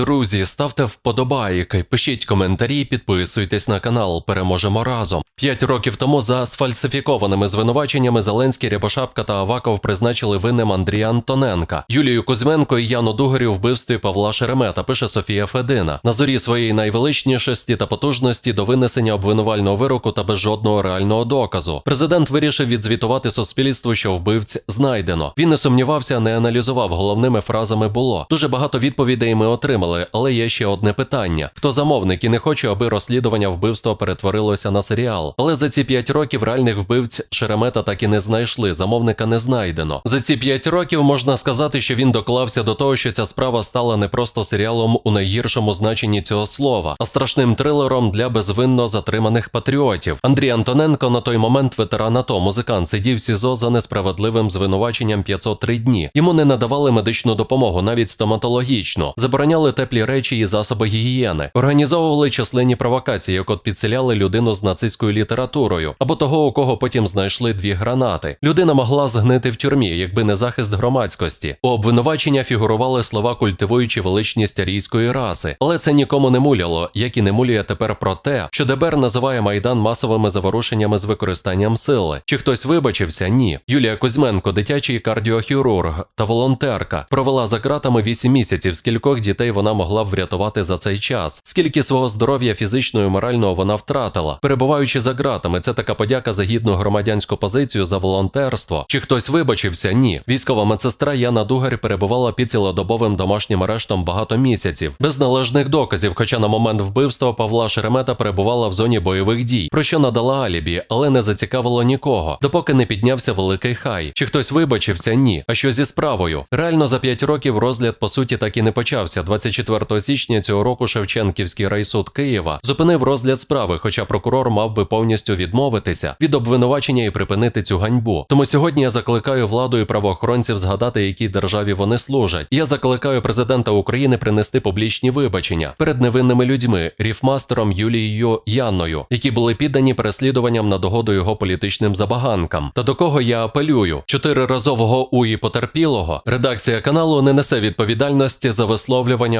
Друзі, ставте вподобайки, пишіть коментарі, підписуйтесь на канал. Переможемо разом. П'ять років тому за сфальсифікованими звинуваченнями Зеленський, Рябошапка та Аваков призначили винним Андрія Антоненка, Юлію Кузьменко і Яну Дугарю вбивстві Павла Шеремета. Пише Софія Федина. На зорі своєї найвеличнішості та потужності до винесення обвинувального вироку та без жодного реального доказу. Президент вирішив відзвітувати суспільству, що вбивць знайдено. Він не сумнівався, не аналізував. Головними фразами було дуже багато відповідей ми отримали, але є ще одне питання: хто замовник і не хоче, аби розслідування вбивства перетворилося на серіал. Але за ці п'ять років реальних вбивць Шеремета так і не знайшли. Замовника не знайдено. За ці п'ять років можна сказати, що він доклався до того, що ця справа стала не просто серіалом у найгіршому значенні цього слова, а страшним трилером для безвинно затриманих патріотів. Андрій Антоненко на той момент ветеран АТО, музикант сидів в СІЗО за несправедливим звинуваченням 503 дні. Йому не надавали медичну допомогу, навіть стоматологічну, забороняли теплі речі і засоби гігієни, організовували численні провокації, як от підселяли людину з нацистською літературою, або того, у кого потім знайшли дві гранати. Людина могла згнити в тюрмі, якби не захист громадськості. У обвинувачення фігурували слова, культивуючи величність арійської раси, але це нікому не муляло, як і не мулює тепер про те, що ДБР називає майдан масовими заворушеннями з використанням сили. Чи хтось вибачився? Ні. Юлія Кузьменко, дитячий кардіохірург та волонтерка, провела за ґратами 8 місяців. Скількох дітей вона могла б врятувати за цей час? Скільки свого здоров'я фізичного і морального вона втратила? Перебуваючи за ґратами, це така подяка за гідну громадянську позицію за волонтерство. Чи хтось вибачився? Ні. Військова медсестра Яна Дугар перебувала під цілодобовим домашнім арештом багато місяців, без належних доказів. Хоча на момент вбивства Павла Шеремета перебувала в зоні бойових дій, про що надала алібі, але не зацікавило нікого, допоки не піднявся великий хай. Чи хтось вибачився? Ні. А що зі справою? Реально за 5 років розгляд по суті так і не почався. 24 січня цього року Шевченківський райсуд Києва зупинив розгляд справи, хоча прокурор мав би повністю відмовитися від обвинувачення і припинити цю ганьбу. Тому сьогодні я закликаю владу і правоохоронців згадати, якій державі вони служать. Я закликаю президента України принести публічні вибачення перед невинними людьми, ріфмастером Юлією Янною, які були піддані переслідуванням на догоду його політичним забаганкам. Та до кого я апелюю? Чотириразового уї потерпілого редакція каналу не несе відповідальності за висловлювання